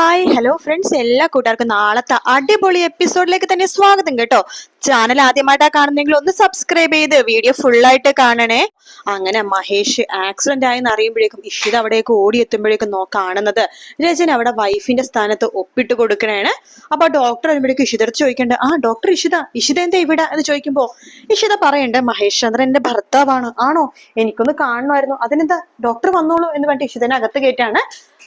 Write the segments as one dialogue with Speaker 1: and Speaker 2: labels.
Speaker 1: Hi hello friends എല്ലാ കൂട്ടുകാർക്കും നാളത്തെ അടിപൊളി എപ്പിസോഡിലേക്ക് തന്നെ സ്വാഗതം കേട്ടോ. ചാനൽ ആദ്യമായിട്ടാ കാണുന്നെങ്കിൽ ഒന്ന് സബ്സ്ക്രൈബ് ചെയ്ത് വീഡിയോ ഫുള്ളായിട്ട് കാണണേ. അങ്ങനെ മഹേഷ് ആക്സിഡന്റ് ആയെന്ന് അറിയുമ്പോഴേക്കും ഇഷിത അവിടേക്ക് ഓടിയെത്തുമ്പോഴേക്കും നോ കാണുന്നത്. രജൻ അവിടെ വൈഫിന്റെ സ്ഥാനത്ത് ഒപ്പിട്ട് കൊടുക്കണേണ്. അപ്പൊ ഡോക്ടർ വരുമ്പോഴേക്കും ഇഷിത ചോദിക്കണ്ട ആ ഡോക്ടർ ഇഷിത ഇഷിത എന്താ ഇവിടെ? എന്ന് ചോദിക്കുമ്പോ ഇഷിത പറയണ്ടേ മഹേഷ് ചന്ദ്രൻ എന്റെ ഭർത്താവാണ്. ആണോ? എനിക്കൊന്ന് കാണണമായിരുന്നു. അതിനെന്താ? ഡോക്ടർ വന്നോളൂ എന്ന് പറഞ്ഞിട്ട് ഇഷിതനെ അകത്ത് കയറ്റാണ്.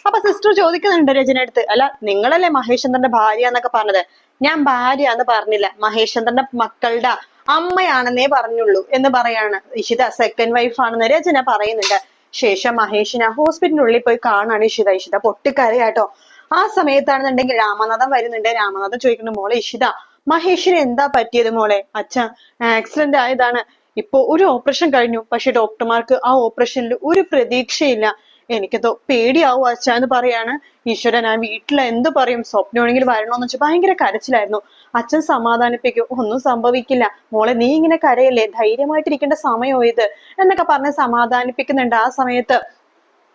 Speaker 1: അപ്പൊ സിസ്റ്റർ ചോദിക്കുന്നുണ്ട് രചന അടുത്ത് അല്ല നിങ്ങളല്ലേ മഹേഷ് ചന്ദ്രന്റെ ഭാര്യ എന്നൊക്കെ പറഞ്ഞത്. ഞാൻ ഭാര്യ എന്ന് പറഞ്ഞില്ല. മഹേഷ് ചന്ദ്രന്റെ മക്കളുടെ അമ്മയാണെന്നേ പറഞ്ഞുള്ളൂ എന്ന് പറയാണ്. ഇഷിത സെക്കൻഡ് വൈഫ് ആണെന്ന് രചന പറയുന്നുണ്ട്. ശേഷം മഹേഷിനെ ഹോസ്പിറ്റലിനുള്ളിൽ പോയി കാണാണ് ഇഷിത. ഇഷിത പൊട്ടിക്കരയാട്ടോ. ആ സമയത്താണെന്നുണ്ടെങ്കിൽ രാമനാഥൻ വരുന്നുണ്ട്. രാമനാഥൻ ചോദിക്കുന്നു മോളെ ഇഷിത മഹേഷിന് എന്താ പറ്റിയത് മോളെ? അച്ഛ ആക്സിഡന്റ് ആയതാണ്. ഇപ്പോ ഒരു ഓപ്പറേഷൻ കഴിഞ്ഞു. പക്ഷെ ഡോക്ടർമാർക്ക് ആ ഓപ്പറേഷനിൽ ഒരു പ്രതീക്ഷയില്ല. എനിക്കതോ പേടിയാവും അച്ഛ എന്ന് പറയാണ്. ഈശ്വര ഞാൻ വീട്ടിൽ എന്ത് പറയും? സ്വപ്നമാണെങ്കിൽ വരണോന്ന് വെച്ചാൽ ഭയങ്കര കരച്ചിലായിരുന്നു. അച്ഛൻ സമാധാനിപ്പിക്കും. ഒന്നും സംഭവിക്കില്ല. മോളെ നീ ഇങ്ങനെ കരയല്ലേ? ധൈര്യമായിട്ടിരിക്കേണ്ട സമയമോ ഇത്? എന്നൊക്കെ പറഞ്ഞ് സമാധാനിപ്പിക്കുന്നുണ്ട് ആ സമയത്ത്.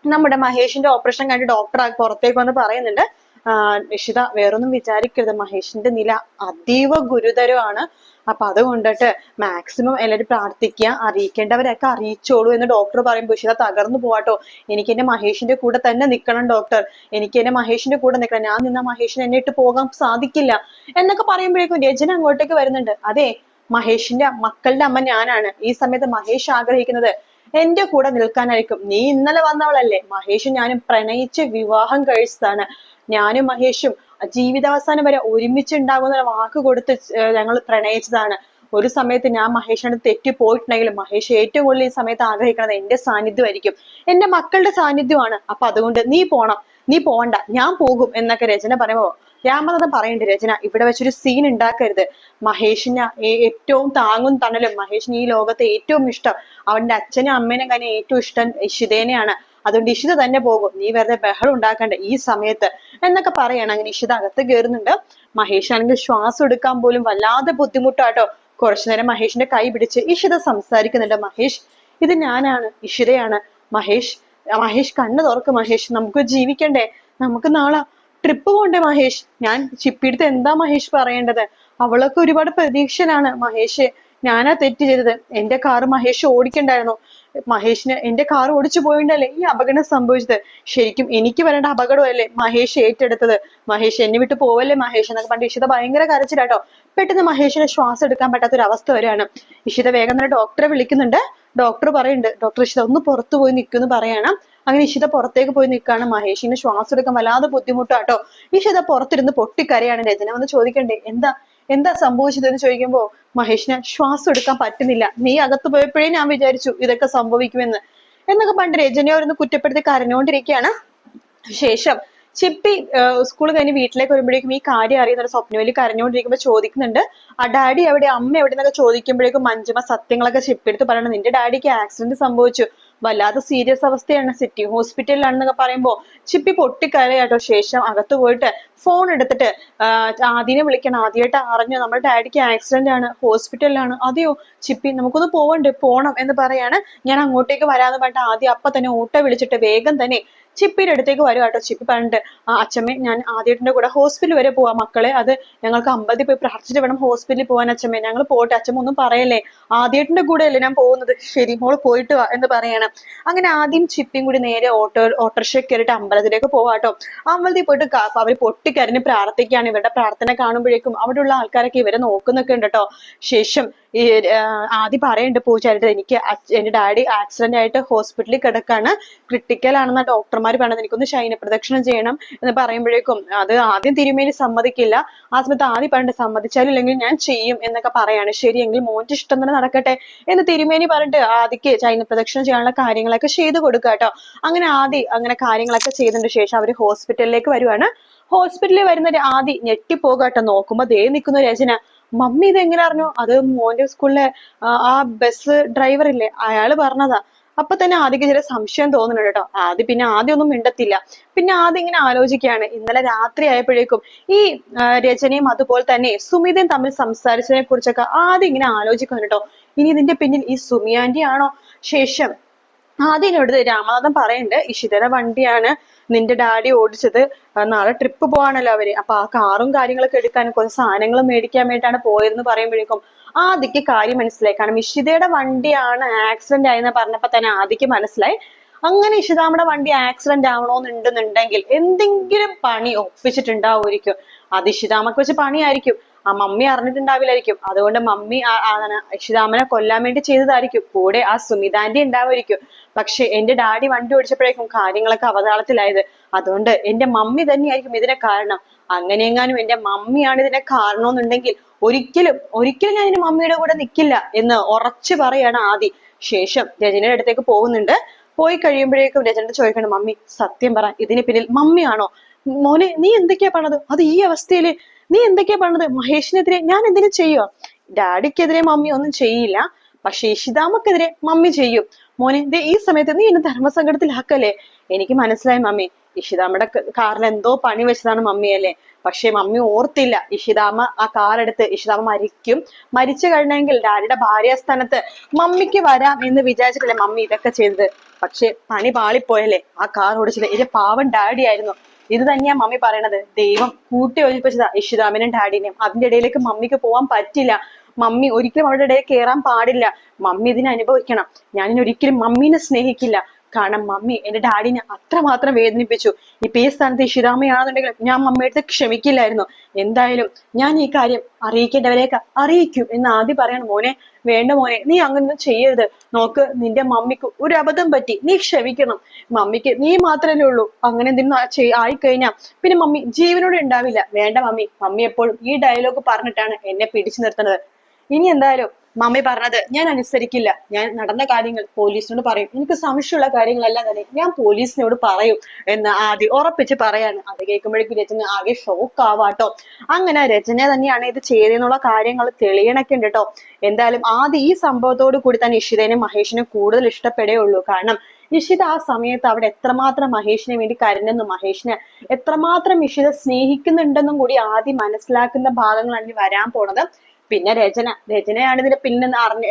Speaker 1: നമ്മുടെ മഹേഷിന്റെ ഓപ്പറേഷൻ കഴിഞ്ഞ് ഡോക്ടർ പുറത്തേക്ക് വന്ന് പറയുന്നുണ്ട്. ആ നിഷിത വേറൊന്നും വിചാരിക്കരുത്. മഹേഷിന്റെ നില അതീവ ഗുരുതരമാണ്. അപ്പൊ അതുകൊണ്ടിട്ട് മാക്സിമം എല്ലാവരും പ്രാർത്ഥിക്കുക അറിയിക്കേണ്ടവരൊക്കെ അറിയിച്ചോളൂ എന്ന് ഡോക്ടർ പറയുമ്പോൾ ഇഷിത തകർന്നു പോവാട്ടോ. എനിക്ക് എന്റെ മഹേഷിന്റെ കൂടെ തന്നെ നിൽക്കണം ഡോക്ടർ എനിക്ക് എന്റെ മഹേഷിന്റെ കൂടെ നിൽക്കണം ഞാൻ നിന്ന മഹേഷിനെ എന്നെ ഇട്ട് പോകാൻ സാധിക്കില്ല എന്നൊക്കെ പറയുമ്പോഴേക്കും രചന അങ്ങോട്ടേക്ക് വരുന്നുണ്ട്. അതെ മഹേഷിന്റെ മക്കളുടെ അമ്മ ഞാനാണ്. ഈ സമയത്ത് മഹേഷ് ആഗ്രഹിക്കുന്നത് എന്റെ കൂടെ നിൽക്കാനായിരിക്കും. നീ ഇന്നലെ വന്നവളല്ലേ? മഹേഷും ഞാനും പ്രണയിച്ച് വിവാഹം കഴിച്ചതാണ്. ഞാനും മഹേഷും ജീവിതാവസാനം വരെ ഒരുമിച്ചുണ്ടാകുന്ന വാക്ക് കൊടുത്ത് ഞങ്ങൾ പ്രണയിച്ചതാണ്. ഒരു സമയത്ത് ഞാൻ മഹേഷിനോട് തെറ്റി പോയിട്ടുണ്ടെങ്കിലും മഹേഷ് ഏറ്റവും കൂടുതൽ ഈ സമയത്ത് ആഗ്രഹിക്കുന്നത് എന്റെ സാന്നിധ്യമായിരിക്കും. എന്റെ മക്കളുടെ സാന്നിധ്യമാണ്. അപ്പൊ അതുകൊണ്ട് നീ പോണം. നീ പോണ്ട ഞാൻ പോകും എന്നൊക്കെ രചന പറയുമ്പോ രാമനാഥൻ പറയുന്നുണ്ട് രചന ഇവിടെ വെച്ചൊരു സീൻ ഉണ്ടാക്കരുത്. മഹേഷിന് ഏറ്റവും താങ്ങും തണലും മഹേഷിന് ഈ ലോകത്തെ ഏറ്റവും ഇഷ്ടം. അവന്റെ അച്ഛനും അമ്മേനും തന്നെ ഏറ്റവും ഇഷ്ടം ഇഷിതേനെയാണ്. അതുകൊണ്ട് ഇഷിത തന്നെ പോകും. നീ വെറുതെ ബഹളം ഉണ്ടാക്കണ്ട ഈ സമയത്ത് എന്നൊക്കെ പറയണം. അങ്ങനെ ഇഷിത അകത്ത് കയറുന്നുണ്ട്. മഹേഷ് ആണെങ്കിൽ ശ്വാസം എടുക്കാൻ പോലും വല്ലാതെ ബുദ്ധിമുട്ടാട്ടോ. കുറച്ചു നേരം മഹേഷിന്റെ കൈ പിടിച്ച് ഇഷിത സംസാരിക്കുന്നുണ്ട്. മഹേഷ് ഇത് ഞാനാണ് ഇഷിതയാണ്. മഹേഷ് മഹേഷ് കണ്ണു തുറക്ക് മഹേഷ്. നമുക്ക് ജീവിക്കണ്ടേ? നമുക്ക് നാളെ ട്രിപ്പ് പോണ്ടേ മഹേഷ്? ഞാൻ ചിപ്പിടുത്ത് എന്താ മഹേഷ് പറയേണ്ടത്? അവളൊക്കെ ഒരുപാട് പ്രതീക്ഷയിലാണ് മഹേഷ്. ഞാനാ തെറ്റ് ചെയ്തത്. എന്റെ കാറ് മഹേഷ് ഓടിക്കണ്ടായിരുന്നു. മഹേഷിന് എന്റെ കാർ ഓടിച്ചു പോയിണ്ടല്ലേ? ഈ അപകടം സംഭവിച്ചത്. ശരിക്കും എനിക്ക് വരേണ്ട അപകടമല്ലേ മഹേഷ് ഏറ്റെടുത്തത്? മഹേഷ് എന്നെ വിട്ട് പോവല്ലേ മഹേഷ് എന്നൊക്കെ പണ്ട് ഇഷിത ഭയങ്കര കരച്ചിലാട്ടോ. പെട്ടെന്ന് മഹേഷിന് ശ്വാസം എടുക്കാൻ പറ്റാത്ത ഒരു അവസ്ഥ വരികയാണ് ഇഷിത വേഗം തന്നെ ഡോക്ടറെ വിളിക്കുന്നുണ്ട്. ഡോക്ടർ പറയുന്നുണ്ട് ഡോക്ടർ ഇഷിത ഒന്ന് പുറത്തു പോയി നിൽക്കുമെന്ന് പറയണം. അങ്ങനെ ഇഷിത പുറത്തേക്ക് പോയി നിൽക്കുകയാണ് മഹേഷിന് ശ്വാസം എടുക്കാൻ വല്ലാതെ ബുദ്ധിമുട്ടാട്ടോ. ഇഷിത പുറത്തിരുന്ന് പൊട്ടിക്കരയാണ് രചന. വന്ന് ചോദിക്കണ്ടേ? എന്താ? എന്താ സംഭവിച്ചത് എന്ന് ചോദിക്കുമ്പോ മഹേഷിന് ശ്വാസം എടുക്കാൻ പറ്റുന്നില്ല. നീ അകത്ത് പോയപ്പോഴേ ഞാൻ വിചാരിച്ചു ഇതൊക്കെ സംഭവിക്കുമെന്ന്. എന്നൊക്കെ പണ്ട് രജനയോരൊന്ന് കുറ്റപ്പെടുത്തി കരഞ്ഞുകൊണ്ടിരിക്കുകയാണ് ശേഷം ചിപ്പി സ്കൂൾ കഴിഞ്ഞ് വീട്ടിലേക്ക് വരുമ്പോഴേക്കും ഈ കാര്യം അറിയുന്ന ഒരു സ്വപ്നവലി കരഞ്ഞുകൊണ്ടിരിക്കുമ്പോൾ ചോദിക്കുന്നുണ്ട്. ആ ഡാഡി എവിടെ അമ്മ എവിടെ എന്നൊക്കെ ചോദിക്കുമ്പോഴേക്കും മഞ്ജുമ സത്യങ്ങളൊക്കെ ചിപ്പി എടുത്ത് പറയണം നിന്റെ ഡാഡിക്ക് ആക്സിഡന്റ് സംഭവിച്ചു. വല്ലാതെ സീരിയസ് അവസ്ഥയാണ്. സിറ്റി ഹോസ്പിറ്റലിലാണെന്നൊക്കെ പറയുമ്പോൾ ചിപ്പി പൊട്ടിക്കരയാട്ടോ ശേഷം അകത്ത് പോയിട്ട് ഫോൺ എടുത്തിട്ട് ആദ്യനെ വിളിക്കണം. ആദ്യമായിട്ട് അറിഞ്ഞു നമ്മുടെ ഡാഡിക്ക് ആക്സിഡന്റ് ആണ് ഹോസ്പിറ്റലിലാണ് അതെയോ? ചിപ്പി നമുക്കൊന്ന് പോകണ്ടേ പോണം എന്ന് പറയാണ്. ഞാൻ അങ്ങോട്ടേക്ക് വരാന്ന് പറഞ്ഞിട്ട് ആദ്യം അപ്പൊ തന്നെ ഓട്ടോ വിളിച്ചിട്ട് വേഗം തന്നെ ചിപ്പിയുടെ അടുത്തേക്ക് വരും കേട്ടോ. ചിപ്പി പറഞ്ഞിട്ട് അച്ഛമ്മേ ഞാൻ ആദ്യമായിട്ടിന്റെ കൂടെ ഹോസ്പിറ്റലിൽ വരെ പോവാം. മക്കളെ അത് ഞങ്ങൾക്ക് അമ്പതി പോയി പ്രാർത്ഥിച്ചിട്ട് വേണം ഹോസ്പിറ്റലിൽ പോകാൻ അച്ഛമ്മേ. ഞങ്ങൾ പോട്ടെ അച്ഛമ്മ ഒന്നും പറയല്ലേ. ആദ്യമായിട്ടിന്റെ കൂടെ അല്ലേ ഞാൻ പോകുന്നത്. ശരി മോൾ പോയിട്ട് വാ എന്ന് പറയണം. അങ്ങനെ ആദ്യം ചിപ്പിയും കൂടി നേരെ ഓട്ടോ ഓട്ടോറിക്ഷ കയറിയിട്ട് അമ്പലത്തിലേക്ക് പോവാട്ടോ അമ്പലത്തിൽ പോയിട്ട് അവർ പൊട്ടിക്കരഞ്ഞ് പ്രാർത്ഥിക്കുകയാണ്. ഇവരുടെ പ്രാർത്ഥന കാണുമ്പോഴേക്കും അവിടെയുള്ള ആൾക്കാരൊക്കെ ഇവരെ നോക്കുന്നൊക്കെ ഉണ്ട് കേട്ടോ. ശേഷം ഈ ആദ്യം പറയുന്നുണ്ട് പൂജാരിട്ട് എനിക്ക് എന്റെ ഡാഡി ആക്സിഡന്റ് ആയിട്ട് ഹോസ്പിറ്റലിൽ കിടക്കാണ്. ക്രിട്ടിക്കൽ ആണെന്ന ഡോക്ടർമാർ പറഞ്ഞത് എനിക്കൊന്ന് ശയന പ്രദക്ഷിണം ചെയ്യണം എന്ന് പറയുമ്പോഴേക്കും അത് ആദ്യം തിരുമേനി സമ്മതിക്കില്ല. ആ സമയത്ത് ആദ്യം പറഞ്ഞിട്ട് സമ്മതിച്ചാലും ഇല്ലെങ്കിൽ ഞാൻ ചെയ്യും എന്നൊക്കെ പറയാണ്. ശരിയെങ്കിൽ മോന്റെ ഇഷ്ടം തന്നെ നടക്കട്ടെ എന്ന് തിരുമേനി പറഞ്ഞിട്ട് ആദിക്ക് ചൈന പ്രദക്ഷിണം ചെയ്യാനുള്ള കാര്യങ്ങളൊക്കെ ചെയ്തു കൊടുക്കുക കേട്ടോ. അങ്ങനെ ആദി അങ്ങനെ കാര്യങ്ങളൊക്കെ ചെയ്തതിന് ശേഷം അവർ ഹോസ്പിറ്റലിലേക്ക് വരുവാണ്. ഹോസ്പിറ്റലിൽ വരുന്ന ആദി കേട്ടോ. നോക്കുമ്പോൾ ദേ നിൽക്കുന്ന രചന. മമ്മി ഇത് എങ്ങനെ അറിഞ്ഞു? അത് മോന്റെ സ്കൂളിലെ ആ, ബസ് ഡ്രൈവർ ഇല്ലേ? അയാൾ പറഞ്ഞതാ. അപ്പൊ തന്നെ ആദ്യക്ക് ചില സംശയം തോന്നുന്നുണ്ട് കേട്ടോ. ആദ്യം പിന്നെ ആദ്യം ഒന്നും മിണ്ടത്തില്ല. പിന്നെ ആദ്യം ഇങ്ങനെ ആലോചിക്കുകയാണ്. ഇന്നലെ രാത്രി ആയപ്പോഴേക്കും ഈ രചനയും അതുപോലെ തന്നെ സുമിതയും തമ്മിൽ സംസാരിച്ചതിനെ കുറിച്ചൊക്കെ ആദ്യം ഇങ്ങനെ ആലോചിക്കുന്നു കേട്ടോ. ഇനി ഇതിന്റെ പിന്നിൽ ഈ സുമിയാന്റെ ആണോ ശേഷം? ആദ്യം എന്നോട് രാമനാഥൻ പറയുന്നുണ്ട് ഇഷിതയുടെ വണ്ടിയാണ് നിന്റെ ഡാഡി ഓടിച്ചത് നാളെ ട്രിപ്പ് പോവാണല്ലോ അവർ. അപ്പൊ ആ കാറും കാര്യങ്ങളൊക്കെ എടുക്കാനും കുറച്ച് സാധനങ്ങൾ മേടിക്കാൻ വേണ്ടിയിട്ടാണ് പോയതെന്ന് പറയുമ്പോഴേക്കും ആദിക്ക് കാര്യം മനസ്സിലായി. കാരണം ഇഷിതയുടെ വണ്ടിയാണ് ആക്സിഡന്റ് ആയെന്ന് പറഞ്ഞപ്പോ തന്നെ ആദിക്ക് മനസ്സിലായി. അങ്ങനെ ഇഷിതാമ്മയുടെ വണ്ടി ആക്സിഡന്റ് ആവണോന്നുണ്ടെന്നുണ്ടെങ്കിൽ എന്തെങ്കിലും പണി ഒപ്പിച്ചിട്ടുണ്ടാവുമായിരിക്കും. അത് ഇഷിതാമ്മക്ക് വെച്ച് പണിയായിരിക്കും. ആ മമ്മി അറിഞ്ഞിട്ടുണ്ടാവില്ലായിരിക്കും. അതുകൊണ്ട് മമ്മി ആ- കൊല്ലാൻ വേണ്ടി ചെയ്തതായിരിക്കും. കൂടെ ആ സുമിതാന്റെ ഉണ്ടാവുമായിരിക്കും. പക്ഷെ എന്റെ ഡാഡി വണ്ടി ഓടിച്ചപ്പോഴേക്കും കാര്യങ്ങളൊക്കെ അവതാളത്തിലായത്. അതുകൊണ്ട് എന്റെ മമ്മി തന്നെയായിരിക്കും ഇതിനെ കാരണം. അങ്ങനെയെങ്ങാനും എന്റെ മമ്മിയാണ് ഇതിനെ കാരണമെന്നുണ്ടെങ്കിൽ ഒരിക്കലും ഒരിക്കലും ഞാൻ എന്റെ മമ്മിയുടെ കൂടെ നിൽക്കില്ല എന്ന് ഉറച്ചു പറയാണ് ആദി. ശേഷം രജനയുടെ അടുത്തേക്ക് പോകുന്നുണ്ട്. പോയി കഴിയുമ്പോഴേക്കും രജന ചോദിക്കണം മമ്മി സത്യം പറ ഇതിന് പിന്നിൽ മമ്മിയാണോ? മോനെ നീ എന്തൊക്കെയാ പറഞ്ഞത്? അത് ഈ അവസ്ഥയിൽ നീ എന്തൊക്കെയാ പറഞ്ഞത്? മഹേഷിനെതിരെ ഞാൻ എന്തിനു ചെയ്യോ ഡാഡിക്കെതിരെ മമ്മി ഒന്നും ചെയ്യില്ല. പക്ഷെ ഇഷിതാമക്കെതിരെ മമ്മി ചെയ്യും. മോനെ ദേ ഈ സമയത്ത് നീ എന്നെ ധർമ്മസങ്കടത്തിലാക്കല്ലേ? എനിക്ക് മനസ്സിലായി മമ്മി. ഇഷിതാമ്മയുടെ കാറിൽ എന്തോ പണി വെച്ചതാണ് മമ്മി അല്ലേ പക്ഷെ മമ്മി ഓർത്തില്ല. ഇഷിതാമ്മ ആ കാർ എടുത്ത് ഇഷിതാമ്മ മരിക്കും. മരിച്ചു കഴിഞ്ഞെങ്കിൽ ഡാഡിയുടെ ഭാര്യാസ്ഥാനത്ത് മമ്മിക്ക് വരാം എന്ന് വിചാരിച്ചിട്ടല്ലേ മമ്മി ഇതൊക്കെ ചെയ്തത്. പക്ഷെ പണി പാളിപ്പോയല്ലേ? ആ കാർ ഓടിച്ചത് ഇത് പാവം ഡാഡി ആയിരുന്നു ഇത് തന്നെയാ മമ്മി പറയണത്. ദൈവം കൂട്ടി യോജിപ്പിച്ചതാ ഇഷിതാമിനും ഡാഡിനെയും. അതിന്റെ ഇടയിലേക്ക് മമ്മിക്ക് പോകാൻ പറ്റില്ല. മമ്മി ഒരിക്കലും അവരുടെ ഇടയിൽ കയറാൻ പാടില്ല. മമ്മി ഇതിനെ അനുഭവിക്കണം. ഞാൻ ഇനി ഒരിക്കലും മമ്മീനെ സ്നേഹിക്കില്ല. കാരണം മമ്മി എന്റെ ഡാഡിനെ അത്രമാത്രം വേദനിപ്പിച്ചു. ഇപ്പൊ ഈ സ്ഥാനത്ത് ഇഷിതാമയാണെന്നുണ്ടെങ്കിൽ ഞാൻ മമ്മിയുടെ ക്ഷമിക്കില്ലായിരുന്നു. എന്തായാലും ഞാൻ ഈ കാര്യം അറിയിക്കേണ്ടവരെയൊക്കെ അറിയിക്കും എന്ന് ആദ്യം പറയണം. മോനെ വേണ്ട മോനെ നീ അങ്ങനൊന്നും ചെയ്യരുത്. നോക്ക് നിന്റെ മമ്മിക്ക് ഒരു അബദ്ധം പറ്റി. നീ ക്ഷമിക്കണം. മമ്മിക്ക് നീ മാത്രമല്ലേ ഉള്ളൂ. അങ്ങനെ എന്തെങ്കിലും ആയിക്കഴിഞ്ഞാൽ പിന്നെ മമ്മി ജീവനോടെ ഉണ്ടാവില്ല. വേണ്ട മമ്മി മമ്മി എപ്പോഴും ഈ ഡയലോഗ് പറഞ്ഞിട്ടാണ് എന്നെ പിടിച്ചു നിർത്തുന്നത്. ഇനി എന്തായാലും മമ്മി പറഞ്ഞത് ഞാൻ അനുസരിക്കില്ല. ഞാൻ നടന്ന കാര്യങ്ങൾ പോലീസിനോട് പറയും. എനിക്ക് സംശയമുള്ള കാര്യങ്ങളെല്ലാം തന്നെ ഞാൻ പോലീസിനോട് പറയും എന്ന് ആദ്യം ഉറപ്പിച്ച് പറയാണ്. അത് കേൾക്കുമ്പോഴേക്കും രചന ആകെ ഷോക്ക് ആവാട്ടോ. അങ്ങനെ രചന തന്നെയാണ് ഇത് ചെയ്തെന്നുള്ള കാര്യങ്ങൾ തെളിയണൊക്കെ ഉണ്ട് കേട്ടോ. എന്തായാലും ആദ്യം ഈ സംഭവത്തോട് കൂടി തന്നെ ഇഷിതേനെ മഹേഷിനെ കൂടുതൽ ഇഷ്ടപ്പെടുകയുള്ളൂ കാരണം ഇഷിത ആ സമയത്ത് അവിടെ എത്രമാത്രം മഹേഷിനെ വേണ്ടി കരഞ്ഞെന്നും മഹേഷിനെ എത്രമാത്രം ഇഷിത സ്നേഹിക്കുന്നുണ്ടെന്നും കൂടി ആദ്യം മനസ്സിലാക്കുന്ന ഭാഗങ്ങളാണ് വരാൻ പോണത്. പിന്നെ രചന രചനയാണ് ഇതിന്റെ പിന്നെ അറിഞ്ഞ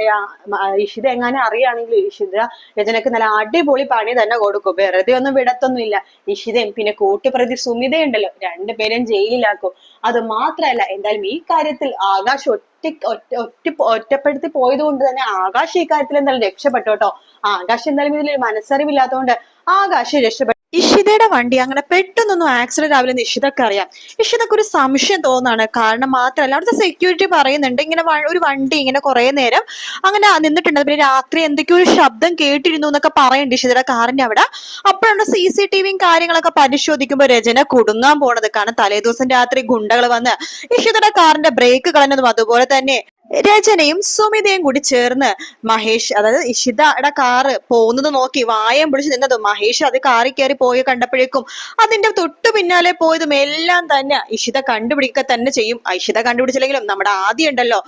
Speaker 1: ഇഷിത എങ്ങനെ അറിയാണെങ്കിൽ ഇഷിത രചനക്ക് നല്ല അടിപൊളി പണി തന്നെ കൊടുക്കും. വെറുതെ ഒന്നും വിടത്തൊന്നുമില്ല ഇഷിതയും പിന്നെ കൂട്ടുപ്രതി സുമിതയുണ്ടല്ലോ. രണ്ടുപേരെയും ജയിലിലാക്കും. അത് മാത്രമല്ല എന്തായാലും ഈ കാര്യത്തിൽ ആകാശ് ഒറ്റ ഒറ്റ ഒറ്റ ഒറ്റപ്പെടുത്തി പോയത് കൊണ്ട് തന്നെ ആകാശ് ഈ കാര്യത്തിൽ എന്തായാലും രക്ഷപ്പെട്ടു കേട്ടോ. ആകാശ് എന്തായാലും ഇതിൽ മനസ്സറിവില്ലാത്തതുകൊണ്ട് ആകാശ് രക്ഷപ്പെട്ടു ഇഷിതയുടെ വണ്ടി അങ്ങനെ പെട്ടെന്നൊന്നും ആക്സിഡന്റ് ആവില്ലെന്ന് ഇഷിതക്ക് അറിയാം. ഇഷിതക്ക് ഒരു സംശയം തോന്നാണ്. കാരണം മാത്രമല്ല അവിടുത്തെ സെക്യൂരിറ്റി പറയുന്നുണ്ട് ഇങ്ങനെ ഒരു വണ്ടി ഇങ്ങനെ കുറെ നേരം അങ്ങനെ നിന്നിട്ടുണ്ട്. പിന്നെ രാത്രി എന്തൊക്കെയോ ഒരു ശബ്ദം കേട്ടിരുന്നു എന്നൊക്കെ പറയുന്നുണ്ട് ഇഷിതയുടെ കാറിന്റെ അവിടെ. അപ്പോഴാണ് സി സി ടി വിയും കാര്യങ്ങളൊക്കെ പരിശോധിക്കുമ്പോൾ രചന കുടുങ്ങാൻ പോണത്. കാരണം തലേദിവസം രാത്രി ഗുണ്ടകൾ വന്ന് ഇഷിതയുടെ കാറിന്റെ ബ്രേക്ക് കളഞ്ഞതും അതുപോലെ തന്നെ രചനയും സുമിതയും കൂടി ചേർന്ന് മഹേഷ് അതായത് ഇഷിതയുടെ കാറ് പോകുന്നത് നോക്കി വായം പിടിച്ച് നിന്നതും മഹേഷ് അത് കാറി കയറി പോയി കണ്ടപ്പോഴേക്കും അതിന്റെ തൊട്ടു പിന്നാലെ പോയതും എല്ലാം തന്നെ ഇഷിത കണ്ടുപിടിക്കുക തന്നെ ചെയ്യും. ഇഷിത കണ്ടുപിടിച്ചില്ലെങ്കിലും നമ്മുടെ ആദ്യം ഉണ്ടല്ലോ.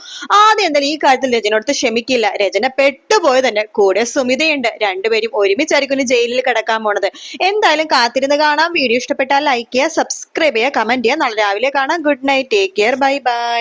Speaker 1: ആദ്യം എന്തായാലും ഈ കാര്യത്തിൽ രചനയോടത്ത് ക്ഷമിക്കില്ല. രചന പെട്ടുപോയത് തന്നെ കൂടെ സുമിതയുണ്ട്. രണ്ടുപേരും ഒരുമിച്ചായിരിക്കും ജയിലിൽ കിടക്കാൻ പോണത്. എന്തായാലും കാത്തിരുന്ന് കാണാം. വീഡിയോ ഇഷ്ടപ്പെട്ടാൽ ലൈക്ക് ചെയ്യുക സബ്സ്ക്രൈബ് ചെയ്യുക കമന്റ് ചെയ്യുക. നാളെ രാവിലെ കാണാം. Good night take care bye bye